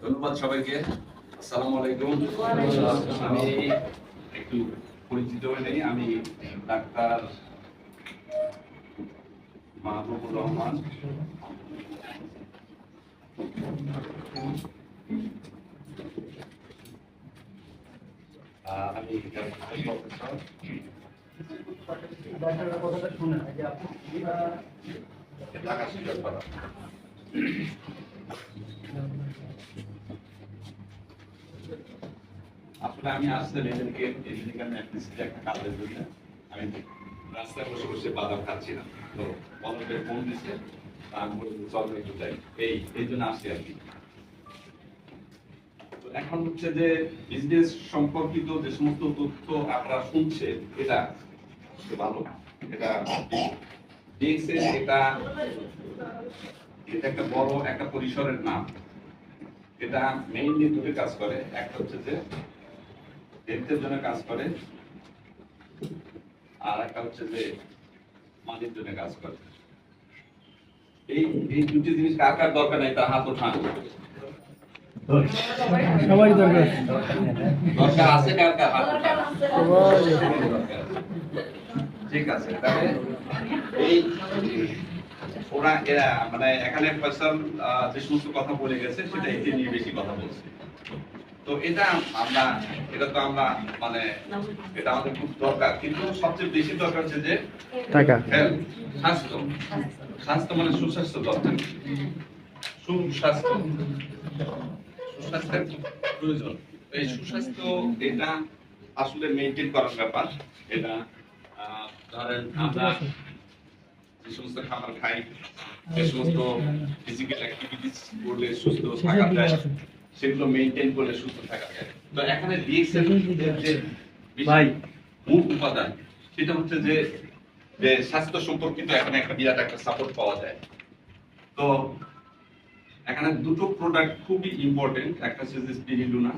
ধন্যবাদ সবাইকে। আসসালামু আলাইকুম। আমি একটু পরিচিত হয়ে নেই। আমি ডাক্তার মাহবুবুর রহমান। আমি প্রফেসর। ঢাকা শিক্ষক আসলে আমি আমি একটা আমি রাস্তায় বসে বসে বাদাম তো বন্ধুদের ফোন দিচ্ছে চল একটু এই এই জন্য আসছি আর কি। এখন হচ্ছে যে বিজনেস সম্পর্কিত যে সমস্ত তথ্য আপনারা শুনছেন এটা ভালো। এটা এটা এটা একটা বড় একটা পরিসরের নাম। এটা মেইনলি দুটো কাজ করে। একটা হচ্ছে যে হেলথের জন্য কাজ করে আর একটা হচ্ছে যে মাটির জন্য কাজ করে। এই এই দুটি জিনিস কার কার দরকার নাই তার হাত ওঠান। সবারই দরকার। দরকার আছে কার কার হাত ওঠান? ঠিক আছে তাহলে এই ওরা এরা মানে এখানে ফয়সাল যে সমস্ত কথা বলে গেছে সেটা এটি নিয়ে বেশি কথা বলছে। তো এটা আমরা এটা তো আমরা মানে এটা আমাদের খুব দরকার। কিন্তু সবচেয়ে বেশি দরকার হচ্ছে যে টাকা। স্বাস্থ্য। স্বাস্থ্য মানে সুস্বাস্থ্য দরকার সুস্বাস্থ্য। সুস্বাস্থ্যের প্রয়োজন। এই সুস্বাস্থ্য এটা আসলে মেনটেন করার ব্যাপার। এটা ধরেন আমরা যে সমস্ত খাবার খাই যে সমস্ত ফিজিক্যাল অ্যাক্টিভিটিস করলে সুস্থ থাকা যায় সেগুলো মেনটেন করলে সুস্থ থাকা যায়। তো এখানে ডিএক্সএল যে ভাই। মূল উপাদান সেটা হচ্ছে যে যে স্বাস্থ্য সম্পর্কিত এখানে একটা বিরাট একটা সাপোর্ট পাওয়া যায়। তো এখানে দুটো প্রোডাক্ট খুবই ইম্পর্টেন্ট একটা হচ্ছে যে স্পিরিলুনা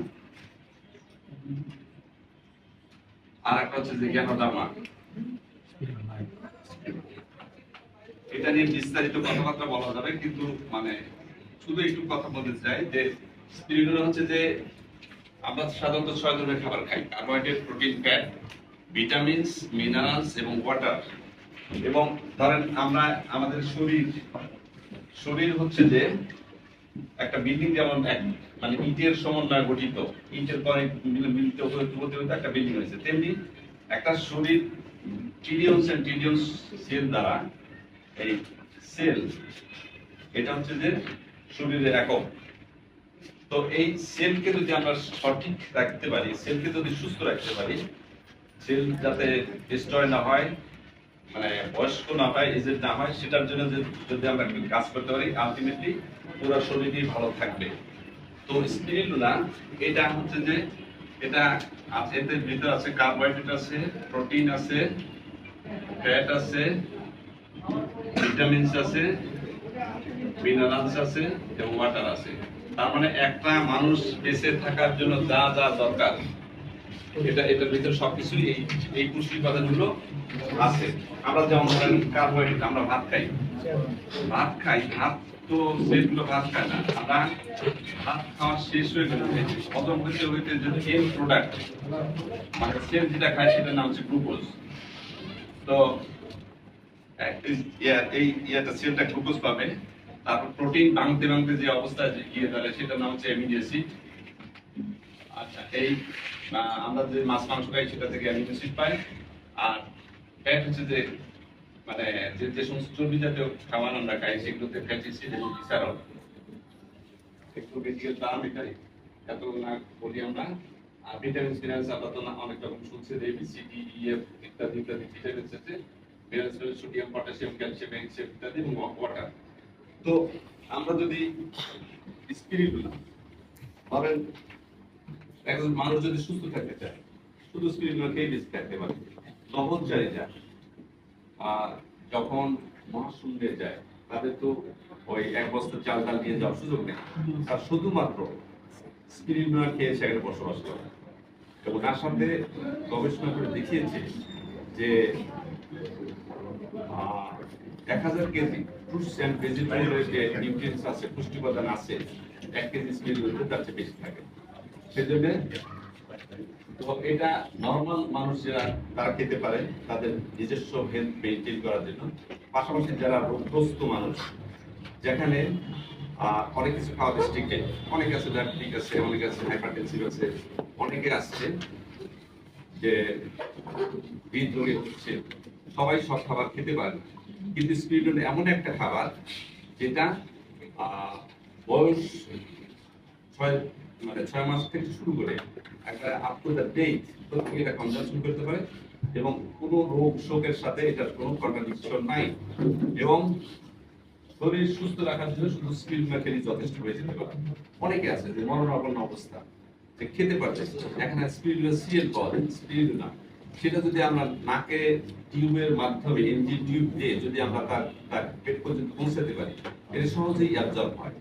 আর একটা হচ্ছে যে জ্ঞানদামা। এটা নিয়ে বিস্তারিত কথাবার্তা বলা যাবে, কিন্তু মানে শুধু একটু কথা বলতে চাই যে স্পিরিলুনা হচ্ছে যে আমরা সাধারণত ছয় ধরনের খাবার খাই carbohydrate protein fat vitamins minerals এবং ওয়াটার এবং ধরেন আমরা, আমাদের শরীর শরীর হচ্ছে যে একটা বিল্ডিং যেমন মানে ইটের সমন্বয়ে গঠিত, ইটের পরে মিলিত হতে হতে একটা বিল্ডিং হয়েছে, তেমনি একটা শরীর ট্রিলিয়নস এন্ড ট্রিলিয়নস সেল দ্বারা এই সেল, এটা হচ্ছে যে শরীরের একক। তো এই সেলকে যদি আমরা সঠিক রাখতে পারি, সেলকে যদি সুস্থ রাখতে পারি, সেল যাতে ডিস্ট্রয় না হয় মানে বয়স্ক না হয় এজেড না হয়, সেটার জন্য যদি আমরা কাজ করতে পারি আলটিমেটলি পুরো শরীরই ভালো থাকবে। তো স্পিরিলুনা এটা হচ্ছে যে, এটা এদের ভিতরে আছে কার্বোহাইড্রেট আছে প্রোটিন আছে ফ্যাট আছে ভিটামিনস আছে মিনারেলস আছে এবং ওয়াটার আছে। তার মানে একটা মানুষ বেঁচে থাকার জন্য যা যা দরকার, এটা, এটার ভিতরে সবকিছুই এই এই পুষ্টি উপাদানগুলো আছে। আমরা যেমন ধরেন কার্বোহাইড্রেট আমরা ভাত খাই। ভাত খাই, ভাত তো সেগুলো ভাত খায় না। আমরা ভাত খাওয়া শেষ হয়ে গেলে হজম হইতে হইতে যে এন প্রোডাক্ট মানে সেল যেটা খায় সেটার নাম হচ্ছে গ্লুকোজ তো এই- ইয়াটা সেলটা গ্লুকোজ পাবে তারপর প্রোটিন ভাঙতে ভাঙতে যে অবস্থায় যে গিয়ে দাঁড়ায় সেটার নাম হচ্ছে অ্যামিনো আচ্ছা এই আমরা যে মাছ, মাংস খাই, সেটা থেকে অ্যামিনো পাই। আর ফ্যাট হচ্ছে যে মানে যে যে সমস্ত চর্বি জাতীয় খাবার আমরা খাই, সেগুলোতে ফ্যাটি অ্যাসিড এবং গ্লিসারল একটু বেশি দাম এটাই এত না বলি আমরা। আর ভিটামিন মিনারেলস আমরা অনেক রকম শুনছি যে এবিসি ডি ই ইত্যাদি ইত্যাদি ভিটামিনস আছে। মিনারেলস হলো সোডিয়াম, পটাশিয়াম, ক্যালসিয়াম ম্যাগনেসিয়াম ইত্যাদি এবং ওয়াটার তো আমরা যদি স্পিরিটুলা ধরেন একজন মানুষ যদি সুস্থ থাকতে চায়, শুধু স্পিরিটুলা খেয়ে থাকতে পারে। আর যখন মহাশূন্যে যায়, তাদের তো ওই এক বস্তা চাল ডাল নিয়ে যাওয়ার সুযোগ নেই। আর শুধুমাত্র স্পিরিটুলা খেয়ে সেখানে বসবাস করে। এবং তার সাথে গবেষণা করে দেখিয়েছে যে এক হাজার কেজি ফ্রুটস অ্যান্ড ভেজিটেবলের যে নিউট্রিয়েন্টস আছে পুষ্টি উপাদান আছে, এক কেজি স্পিরিটুয়াল তার চেয়ে বেশি থাকে। সেজন্য তো এটা নর্মাল মানুষ যারা তারা খেতে পারে তাদের নিজস্ব হেলথ মেনটেন করার জন্য। পাশাপাশি যারা রোগগ্রস্ত মানুষ, যেখানে অনেক কিছু খাওয়া ডিস্ট্রিক্টে অনেক আছে ডায়াবেটিক আছে, অনেক আছে হাইপারটেনসিভ আছে, অনেকে আসছে যে হৃদরোগে হচ্ছে, সবাই সব খাবার খেতে পারে না। কিন্তু স্পিরিটুয়াল এমন একটা খাবার যেটা বয়স ছয় মানে ছয় মাস থেকে শুরু করে একটা আপ টু দ্য ডেট প্রত্যেকে এটা করতে পারে এবং কোনো রোগ শোকের সাথে এটার কোনো কন্ট্রাডিকশন নাই এবং শরীর সুস্থ রাখার জন্য শুধু স্কিল খেলে যথেষ্ট হয়ে যেতে পারে। অনেকে আছে যে মরণাপন্ন অবস্থা, যে খেতে পারছে এখানে স্পিরিটুয়াল সিএল পাওয়া যায় না। সেটা যদি আমরা নাকে টিউবের মাধ্যমে, এনজি টিউব দিয়ে যদি আমরা তার তার পেট পর্যন্ত পৌঁছাতে পারি, এটা সহজেই অ্যাবজর্ব হয়।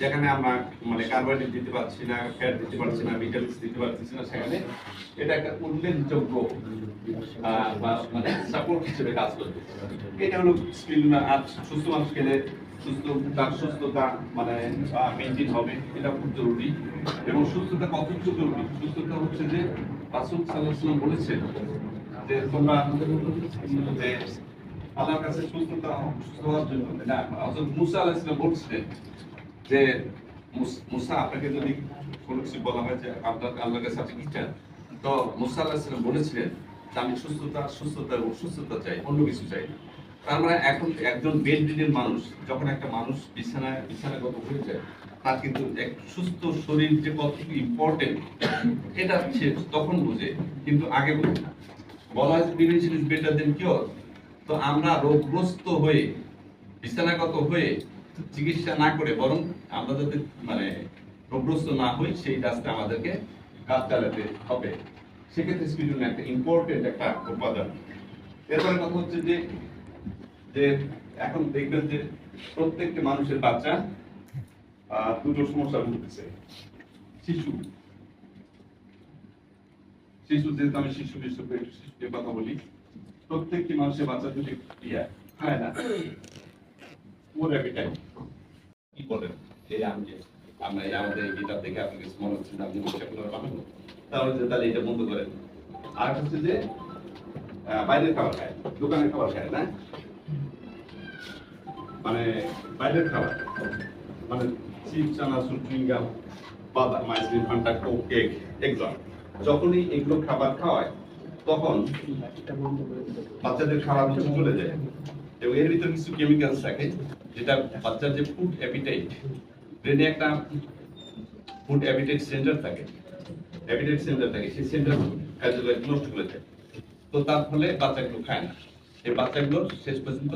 যেখানে আমরা মানে কার্বোহাইড্রেট দিতে পারছি না ফ্যাট দিতে পারছি না ভিটামিনস দিতে পারছি না, সেখানে এটা একটা উল্লেখযোগ্য মানে সাপোর্ট হিসেবে কাজ করবে। এটা হলো স্পিরুলিনা আর সুস্থ মানুষ খেলে সুস্থ তার সুস্থতা মানে মেনটেন হবে, এটা খুব জরুরি। এবং সুস্থতা জরুরি? সুস্থতা হচ্ছে যে বলেছেন যে, তোমরা আল্লাহর কাছে সুস্থতা সুস্থ হওয়ার জন্য না হযরত মুসা আলাইহিস সালাম বলছিলেন যে, মুসা আপনাকে যদি কোনো কিছু বলা হয় যে, আপনার আল্লাহর কাছে আপনি কি চান? তো মুসা আলাহিসাম বলেছিলেন যে, আমি সুস্থতা সুস্থতা এবং সুস্থতা চাই, অন্য কিছু চাই না। মানে এখন একজন বেডরিডের মানুষ, যখন একটা মানুষ বিছানায় বিছানাগত হয়ে যায়, তার কিন্তু এক সুস্থ শরীর যে কতটুকু ইম্পর্টেন্ট এটা সে তখন বুঝে, কিন্তু আগে বলা হয় prevention is better than cure তো আমরা রোগগ্রস্ত হয়ে, বিছানাগত হয়ে চিকিৎসা না করে বরং আমরা যাতে মানে রোগগ্রস্ত না হই, সেই রাস্তা আমাদেরকে কাজ চালাতে হবে। সেক্ষেত্রে একটা ইম্পর্টেন্ট একটা উপাদান। এরপরে কথা হচ্ছে যে যে এখন দেখবেন যে প্রত্যেকটা মানুষের বাচ্চা দুটো সমস্যা ভুগতেছে। শিশু। শিশু, যেহেতু আমি শিশু শিশুকে কথা বলি। প্রত্যেকটি মানুষের বাচ্চা যদি ইয়া না ওর অ্যাপিটাইট কি বলেন? এই আমি আমরা আমাদের আপনার মনে হচ্ছে আপনি করে পাবেন তাহলে যে তাহলে এটা বন্ধ করেন। আর হচ্ছে যে বাইরের খাবার খায়, দোকানের খাবার খায়, না? মানে বাইরের খাবার। মানে চিপ চানাচুর চুইংগাম বাদাম, ice cream, Fanta, Coke, cake, এগুলো। যখনই এগুলো খাবার খাওয়ায়, তখন বাচ্চাদের খাবার মধ্যে চলে যায়। এবং এর ভিতরে কিছু কেমিক্যালস থাকে, যেটা বাচ্চার যে ফুড অ্যাপিটাইট ব্রেনে একটা ফুড অ্যাপিটাইট সেন্টার থাকে। অ্যাপিটাইট সেন্টার থাকে, সেই সেন্টার কার্যকরী নষ্ট করে দেয়। তো তার ফলে বাচ্চাগুলো খায় না। এই বাচ্চাগুলো শেষ পর্যন্ত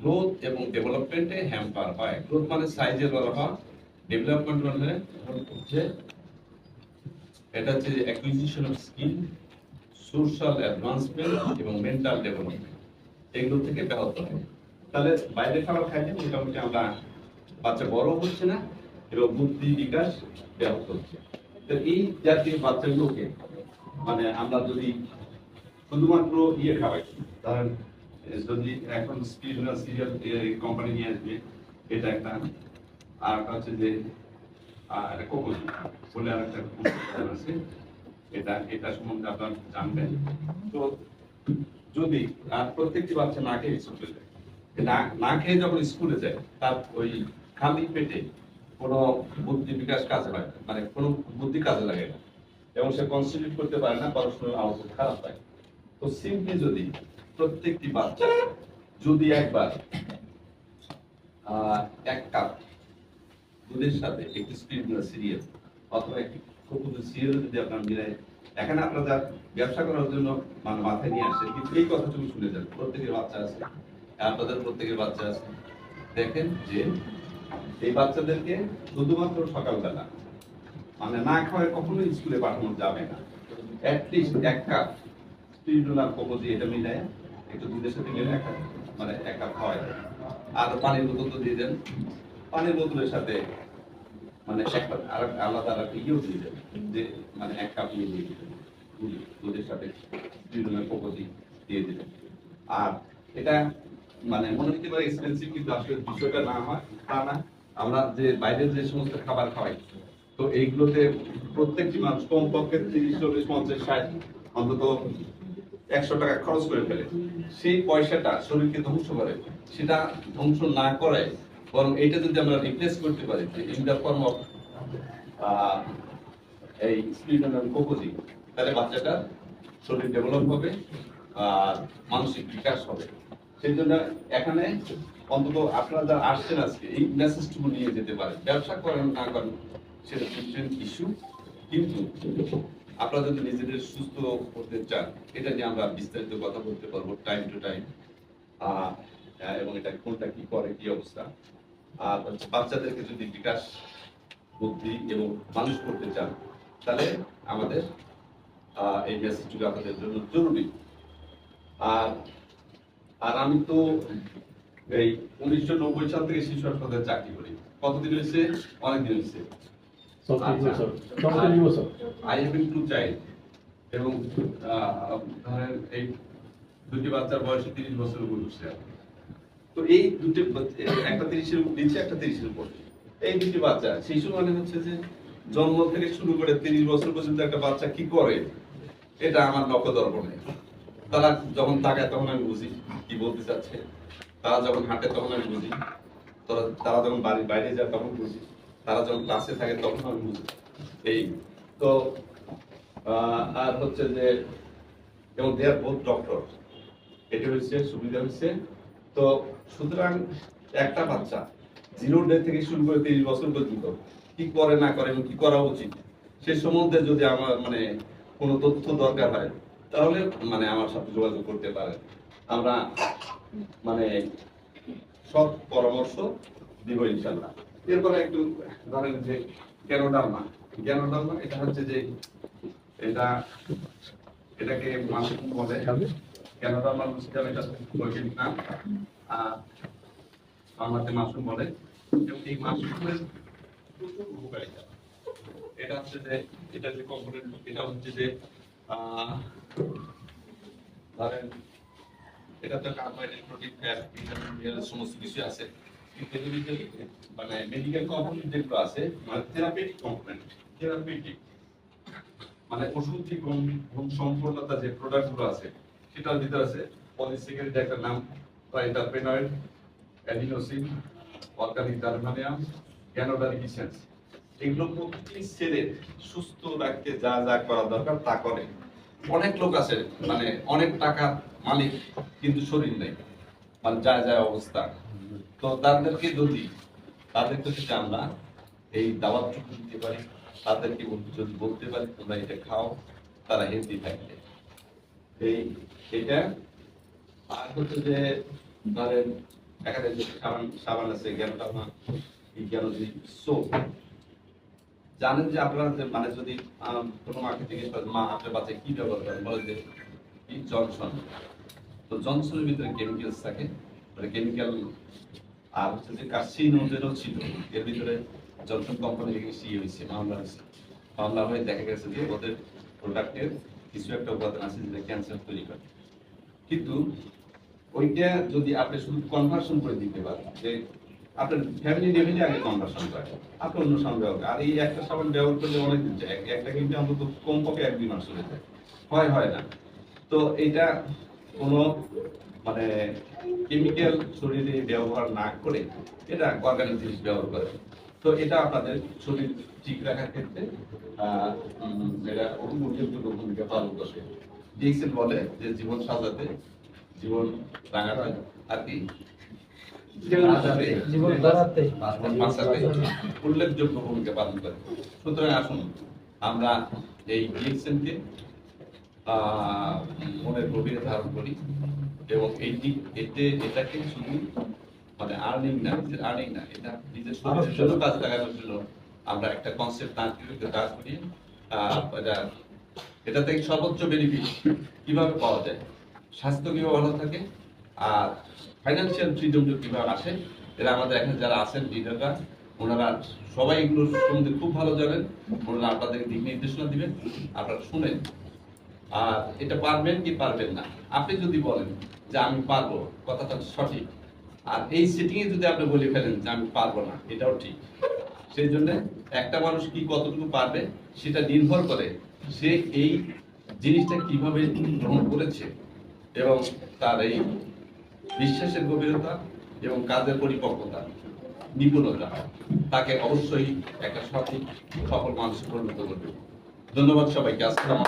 গ্রোথ এবং ডেভেলপমেন্টে হ্যাম্পার হয়। গ্রোথ মানে সাইজের হয় ডেভেলপমেন্ট মানে হচ্ছে এটা হচ্ছে acquisition of skill social advancement এবং মেন্টাল ডেভেলপমেন্ট এগুলো থেকে ব্যাহত হয়। তাহলে বাইরে খাবার খাইলে মোটামুটি আমরা বাচ্চা বড় হচ্ছে না এবং বুদ্ধি বিকাশ ব্যাহত হচ্ছে। তো এই জাতীয় বাচ্চাগুলোকে মানে আমরা যদি শুধুমাত্র ইয়ে খাওয়াই ধরেন যদি এখন স্পিরিনাল সিরিয়াল কোম্পানি নিয়ে আসবে, এটা একটা, আর একটা হচ্ছে যে, আর কোকোজি বলে আর একটা আছে, এটা এটা সম্বন্ধে আপনার জানবেন। তো যদি, আর প্রত্যেকটি বাচ্চা না খেয়ে স্কুলে যায় না খেয়ে যখন স্কুলে যায়, তার ওই খালি পেটে কোনো বুদ্ধি বিকাশ কাজে লাগে মানে কোনো বুদ্ধি কাজে লাগে না। এবং সে কনসেন্ট্রেট করতে পারে না, পড়াশোনার আউটপুট খারাপ হয় তো সিম্পলি যদি প্রত্যেকটি বাচ্চা যদি একবার এক কাপ দুধের সাথে একটি স্পিরিট সিরিয়াল অথবা একটি কপুরের সিরিয়াল যদি আপনার মিলাই এখানে আপনারা ব্যবসা করার জন্য মানে মাথায় নিয়ে আসে কিন্তু এই কথাটুকু শুনে যান। প্রত্যেকের বাচ্চা আছে, আপনাদের প্রত্যেকের বাচ্চা আছে। দেখেন যে এই বাচ্চাদেরকে শুধুমাত্র সকালবেলা মানে না খাওয়ায় কখনোই স্কুলে পাঠানো যাবে না। অ্যাটলিস্ট এক কাপ স্পিরিটুলার কপতি এটা মিলায়। একটু দুধের সাথে মানে আর পানির বোতল তো দিয়ে দেন। পানির বোতলের সাথে মানে ইয়েও দিয়ে দেবেন যে মানে এক কাপ নিয়ে দিয়ে দুধের সাথে কপতি দিয়ে আর এটা মানে মনে হতে পারে এক্সপেন্সিভ কিন্তু আসলে বিষয়টা না হয়, তা না। আমরা যে বাইরের যে সমস্ত খাবার খাওয়াই, তো এইগুলোতে প্রত্যেকটি মানুষ কমপক্ষে তিরিশ চল্লিশ, পঞ্চাশ, ষাট, অন্তত একশো টাকা খরচ করে ফেলে। সেই পয়সাটা শরীরকে ধ্বংস করে। সেটা ধ্বংস না করে বরং এটা যদি আমরা রিপ্লেস করতে পারি, যে ইন দ্য ফর্ম অফ এই স্পিড অ্যান্ড কোকোজি তাহলে বাচ্চাটা শরীর ডেভেলপ হবে, আর মানসিক বিকাশ হবে। সেই জন্য এখানে অন্তত আপনারা যারা আসছেন আজকে, এই মেসেজটুকু নিয়ে যেতে পারেন। ব্যবসা করেন না করেন, সেটা ইস্যু কিন্তু আপনারা যদি নিজেদের সুস্থ করতে চান এটা নিয়ে আমরা বিস্তারিত কথা বলতে পারব টাইম টু টাইম এবং এটা কোনটা কি করে কি অবস্থা। আর বাচ্চাদেরকে যদি বিকাশ বুদ্ধি এবং মানুষ করতে চান তাহলে আমাদের এই মেসেজটুকু আপনাদের জন্য জরুরি। আর আর আমি তো এই উনিশশো নব্বই সাল থেকে শিশু হাসপাতালে চাকরি করি। কতদিন হয়েছে? অনেকদিন হয়েছে। আই হ্যাভ টু চাইল্ড এবং ধরেন এই দুটি বাচ্চার বয়স তিরিশ বছর উঠছে তো এই দুটি, একটা তিরিশের নিচে, একটা তিরিশের উপর। এই দুটি বাচ্চা শিশু মানে হচ্ছে যে জন্ম থেকে শুরু করে তিরিশ বছর পর্যন্ত একটা বাচ্চা কি করে, এটা আমার লক্ষ্য দর্পণে তারা যখন তাকায় তখন আমি বুঝি কি বলতে চাচ্ছে। তারা যখন হাঁটে তখন আমি বুঝি। তারা যখন বাড়ির বাইরে যায় তখন বুঝি। তারা যখন ক্লাসে থাকে তখন আমি বুঝি। এই তো আর হচ্ছে যে এবং দে আর বোথ ডক্টর, এটা হচ্ছে সুবিধা হচ্ছে তো, সুতরাং একটা বাচ্চা জিরো ডে থেকে শুরু করে তিরিশ বছর পর্যন্ত, কি করে, না করে, এবং কি করা উচিত, সে সম্বন্ধে যদি আমার মানে কোনো তথ্য দরকার হয়, তাহলে মানে আমার সাথে যোগাযোগ করতে পারে। আমরা মানে সব পরামর্শ দিব ইনশাল্লাহ। এরপরে একটু ধরেন যে কেন ডালমা কেন ডালমা এটা হচ্ছে যে এটা, এটাকে মাশরুম বলে। ডালমা বুঝতে এটা বৈজ্ঞানিক নাম আর বাংলাতে বলে। এবং এই উপকারিতা। এটা হচ্ছে যে, এটা যে কম্পোনেন্ট এটা হচ্ছে যে ধরেন, এটা তো carbohydrate protein fat vitamin mineral, সমস্ত কিছু আছে। কিন্তু মানে মেডিকেল কম্পোনেন্ট যেগুলো আছে মানে থেরাপিউটিক কম্পোনেন্ট থেরাপিউটিক মানে ওষুধি সম্পূর্ণতা যে প্রোডাক্টগুলো আছে, সেটার ভিতরে আছে পলিসিকের একটা নাম triterpenoid adenosine organic germanium ganoderic essence এগুলো সুস্থ রাখতে যা যা করা দরকার তা করে। অনেক লোক আছে মানে অনেক টাকার মালিক, কিন্তু শরীর নেই মানে যা যা অবস্থা। তো তাদেরকে যদি তাদেরকে যদি আমরা এই দাওয়াতটুকু দিতে পারি, তাদেরকে যদি বলতে পারি, তোমরা এটা খাও, তারা হেলদি থাকবে। এই, এটা, আর হচ্ছে যে, ধরেন যে সাবান সাবান আছে এই জ্ঞান সোপ জানেন যে আপনারা যে মানে যদি কোনো মাকে জিজ্ঞেস করেন, মা, আপনার বাচ্চায় কি ব্যবহার করেন? বলে যে জনসন তো জনসনের ভিতরে কেমিক্যালস থাকে মানে কেমিক্যাল আর হচ্ছে যে কার্সিনোজেনও ছিল। এর ভিতরে জনসন কোম্পানি সি হয়েছে মামলা হয়েছে মামলা হয়ে দেখা গেছে যে ওদের প্রোডাক্টের কিছু একটা উপাদান আছে যেটা ক্যান্সার তৈরি করে। কিন্তু ওইটা যদি আপনি শুধু কনভার্সন করে দিতে পারেন, যে আপনার ফ্যামিলি লেভেলে আগে কনভার্সন করে আপনি অন্য ব্যবহার আর এই একটা সাবান ব্যবহার করলে অনেক দিন যায়। এক- একটা কিন্তু অন্তত কমপক্ষে এক দুই মাস চলে যায়। হয় হয় না। তো এটা কোনো মানে কেমিক্যাল শরীরে ব্যবহার না করে এটা অর্গানিক জিনিস ব্যবহার করে। তো এটা আপনাদের শরীর ঠিক রাখার ক্ষেত্রে এটা উল্লেখযোগ্য ভূমিকা পালন করবে ডিএক্সেল বলে যে জীবন সাজাতে জীবন রাঙাতে আর কি উল্লেখযোগ্য ভূমিকা পালন করে। সুতরাং আসুন আমরা এই ডিএক্সেলকে মনের গভীরে ধারণ করি এবং এইটি এতে এটাকে শুধু মানে আর্নিং না নিজের আর্নিং না এটা নিজের শরীরের জন্য কাজে লাগানোর জন্য আমরা একটা কনসেপ্ট না দিয়ে কাজ করি এটা এটা থেকে সর্বোচ্চ বেনিফিট কীভাবে পাওয়া যায়? স্বাস্থ্য কীভাবে ভালো থাকে? আর ফাইন্যান্সিয়াল ফ্রিডম কীভাবে আসে? এরা আমাদের এখানে যারা আছেন লিডাররা ওনারা সবাই এগুলো সম্বন্ধে খুব ভালো জানেন। ওনারা আপনাদের দিক নির্দেশনা দিবেন আপনারা শুনেন। আর এটা পারবেন কি পারবেন না? আপনি যদি বলেন যে আমি পারব কথাটা সঠিক। আর এই সিটিং এ যদি আপনি বলে ফেলেন যে আমি পারব না, এটাও ঠিক। সেই জন্য একটা মানুষ কি কতটুকু পারবে, সেটা নির্ভর করে সে এই জিনিসটা কীভাবে গ্রহণ করেছে এবং তার এই বিশ্বাসের গভীরতা এবং কাজের পরিপক্কতা, নিপুণতা, তাকে অবশ্যই একটা সঠিক, সফল মানুষ পরিণত করবে। ধন্যবাদ সবাইকে। আসসালামু